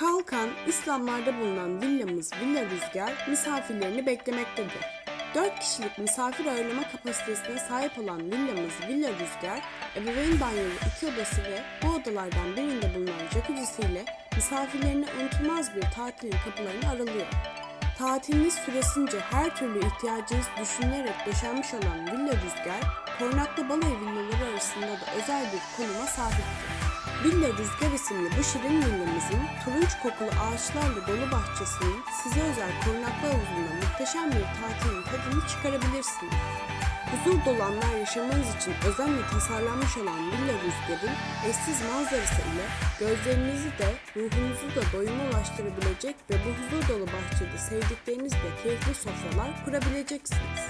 Kalkan, İslamlarda bulunan villamız Villa Rüzgar misafirlerini beklemektedir. 4 kişilik misafir ağırlama kapasitesine sahip olan villamız Villa Rüzgar, ebeveyn banyolu iki odası ve bu odalardan birinde bulunan jacuzzi'siyle misafirlerine unutulmaz bir tatilin kapılarını aralıyor. Tatiliniz süresince her türlü ihtiyacınız düşünülerek döşenmiş olan Villa Rüzgar, Kornaklı Balayı villaları arasında da özel bir konuma sahiptir. Villa Rüzgar isimli bu şirin villamızın turunç kokulu ağaçlarla dolu bahçesinin size özel korunaklı havuzunda muhteşem bir tatilin tadını çıkarabilirsiniz. Huzur dolu anlar yaşamanız için özenle tasarlanmış olan Villa Rüzgar'ın eşsiz manzarası ile gözlerinizi de ruhunuzu da doyuma ulaştırabilecek ve bu huzur dolu bahçede sevdiklerinizle keyifli sofralar kurabileceksiniz.